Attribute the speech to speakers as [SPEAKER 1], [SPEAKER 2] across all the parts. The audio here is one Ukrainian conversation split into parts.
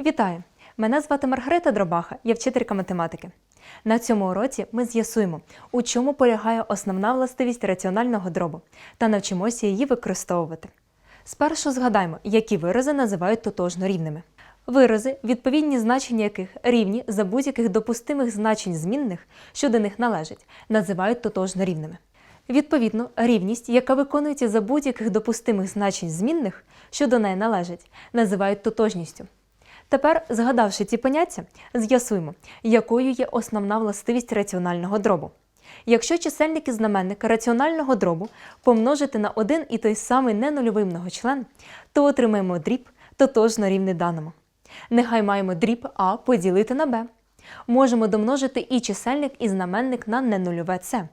[SPEAKER 1] Вітаю! Мене звати Маргарита Дробаха, я вчителька математики. На цьому уроці ми з'ясуємо, у чому полягає основна властивість раціонального дробу та навчимося її використовувати. Спершу згадаймо, які вирази називають тотожно рівними. Вирази, відповідні значення яких рівні за будь-яких допустимих значень змінних, що до них належать, називають тотожно рівними. Відповідно, рівність, яка виконується за будь-яких допустимих значень змінних, що до неї належать, називають тотожністю. Тепер, згадавши ці поняття, з'ясуємо, якою є основна властивість раціонального дробу. Якщо чисельник і знаменник раціонального дробу помножити на один і той самий ненульовий многочлен, то отримаємо дріб тотожно рівний даному. Нехай маємо дріб А поділити на Б. Можемо домножити і чисельник, і знаменник на ненульове С.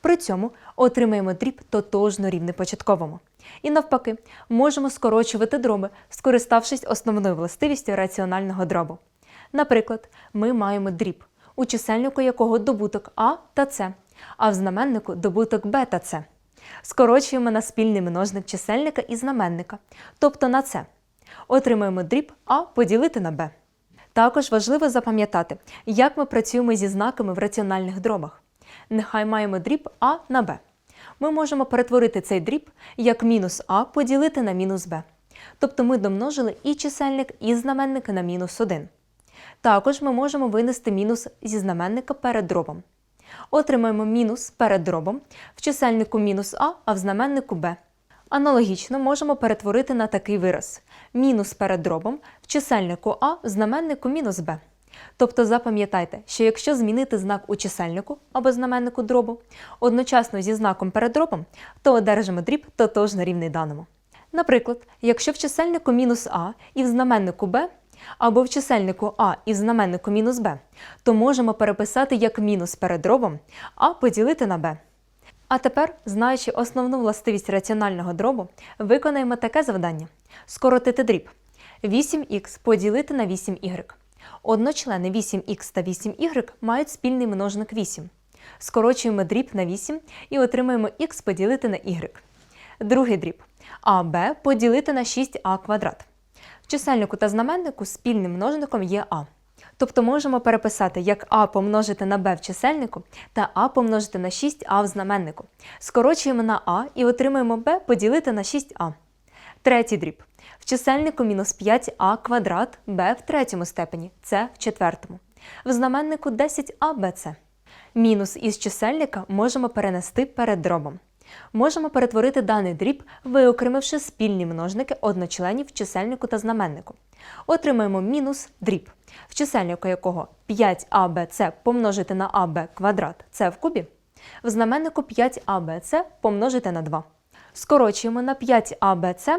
[SPEAKER 1] При цьому отримаємо дріб тотожно рівний початковому. І навпаки, можемо скорочувати дроби, скориставшись основною властивістю раціонального дробу. Наприклад, ми маємо дріб, у чисельнику якого добуток А та С, а в знаменнику добуток Б та С. Скорочуємо на спільний множник чисельника і знаменника, тобто на С. Отримаємо дріб А поділити на Б. Також важливо запам'ятати, як ми працюємо зі знаками в раціональних дробах. Нехай маємо дріб А на Б. Ми можемо перетворити цей дріб як мінус А поділити на мінус Б. Тобто ми домножили і чисельник, і знаменник на мінус 1. Також ми можемо винести мінус зі знаменника перед дробом. Отримаємо мінус перед дробом в чисельнику мінус А, а в знаменнику Б. Аналогічно можемо перетворити на такий вираз: мінус перед дробом в чисельнику А в знаменнику мінус Б. Тобто запам'ятайте, що якщо змінити знак у чисельнику або знаменнику дробу одночасно зі знаком перед дробом, то одержимо дріб тотожно рівний даному. Наприклад, якщо в чисельнику мінус А і в знаменнику Б, або в чисельнику А і в знаменнику мінус Б, то можемо переписати як мінус перед дробом А поділити на Б. А тепер, знаючи основну властивість раціонального дробу, виконаємо таке завдання: скоротити дріб 8х поділити на 8y. Одночлени 8х та 8y мають спільний множник 8. Скорочуємо дріб на 8 і отримаємо х поділити на y. Другий дріб аб поділити на 6а квадрат. В чисельнику та знаменнику спільним множником є а. Тобто можемо переписати як а помножити на b в чисельнику та а помножити на 6а в знаменнику. Скорочуємо на а і отримаємо b поділити на 6а. Третій дріб. В чисельнику мінус 5а квадрат b в третьому степені, c в четвертому. В знаменнику 10а. Мінус із чисельника можемо перенести перед дробом. Можемо перетворити даний дріб, виокремивши спільні множники одночленів чисельнику та знаменнику. Отримаємо мінус дріб, в чисельнику якого 5абc помножити на аб квадрат це в кубі, в знаменнику 5абc помножити на 2. Скорочуємо на 5абc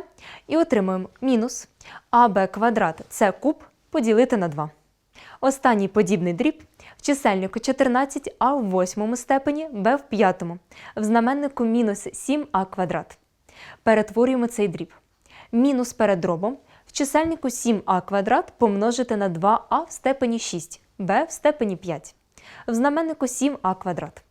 [SPEAKER 1] і отримуємо мінус аб квадрат це куб поділити на 2. Останній подібний дріб в чисельнику 14а в восьмому степені, b в п'ятому, в знаменнику мінус 7а квадрат. Перетворюємо цей дріб. Мінус перед дробом в чисельнику 7а квадрат помножити на 2а в степені 6, b в степені 5, в знаменнику 7а квадрат.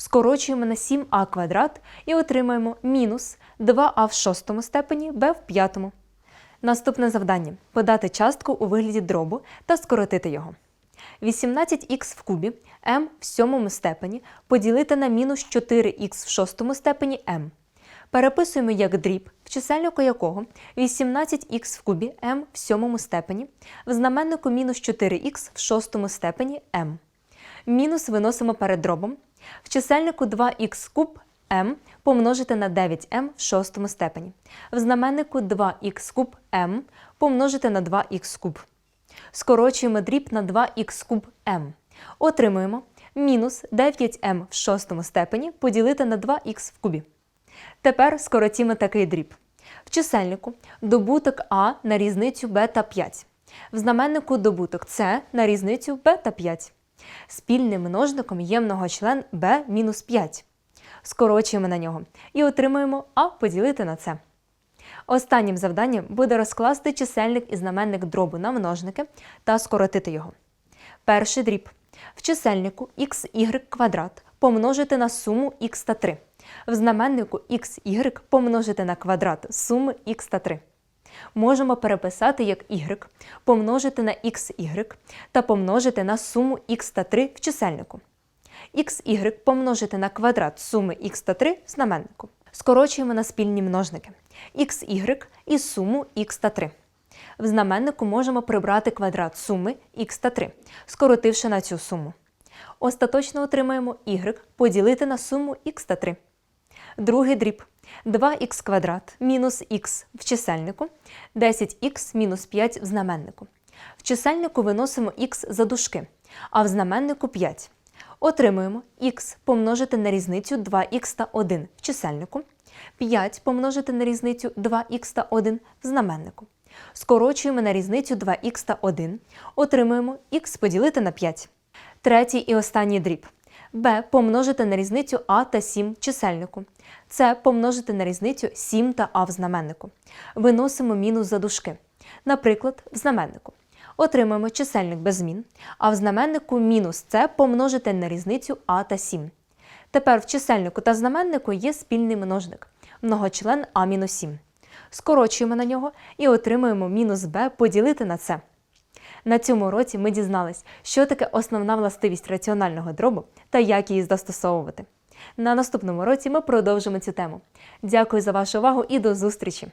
[SPEAKER 1] Скорочуємо на 7а квадрат і отримаємо мінус 2а в шостому степені, b в п'ятому. Наступне завдання подати частку у вигляді дробу та скоротити його. 18х в кубі m в сьомому степені поділити на мінус 4х в шостому степені m. Переписуємо як дріб, в чисельнику якого 18х в кубі m в сьомому степені, в знаменнику мінус 4х в шостому степені m. Мінус виносимо перед дробом. В чисельнику 2х куб m помножити на 9m в шостому степені. В знаменнику 2х куб m помножити на 2х куб. Скорочуємо дріб на 2х куб m. Отримуємо мінус 9m в шостому степені поділити на 2х в кубі. Тепер скоротімо такий дріб. В чисельнику добуток А на різницю Б та 5. В знаменнику добуток С на різницю Б та 5. Спільним множником є многочлен b-5. Скорочуємо на нього і отримуємо А поділити на С. Останнім завданням буде розкласти чисельник і знаменник дробу на множники та скоротити його. Перший дріб. В чисельнику xy квадрат помножити на суму х та 3. В знаменнику xy помножити на квадрат суми х та 3. Можемо переписати як y, помножити на xy та помножити на суму x та 3 в чисельнику. xy помножити на квадрат суми x та 3 в знаменнику. Скорочуємо на спільні множники xy і суму x та 3. В знаменнику можемо прибрати квадрат суми x та 3, скоротивши на цю суму. Остаточно отримаємо y поділити на суму x та 3. Другий дріб 2х квадрат мінус х в чисельнику, 10х мінус 5 в знаменнику. В чисельнику виносимо х за дужки, а в знаменнику 5. Отримуємо х помножити на різницю 2х та 1 в чисельнику, 5 помножити на різницю 2х та 1 в знаменнику. Скорочуємо на різницю 2х та 1, отримуємо х поділити на 5. Третій і останній дріб. B помножити на різницю а та 7 чисельнику. С помножити на різницю 7 та а в знаменнику. Виносимо мінус за дужки. Наприклад, в знаменнику. Отримаємо чисельник без змін, а в знаменнику мінус С помножити на різницю а та 7. Тепер в чисельнику та знаменнику є спільний множник многочлен а мінус 7. Скорочуємо на нього і отримуємо мінус b поділити на це. На цьому уроці ми дізнались, що таке основна властивість раціонального дробу та як її застосовувати. На наступному році ми продовжимо цю тему. Дякую за вашу увагу і до зустрічі!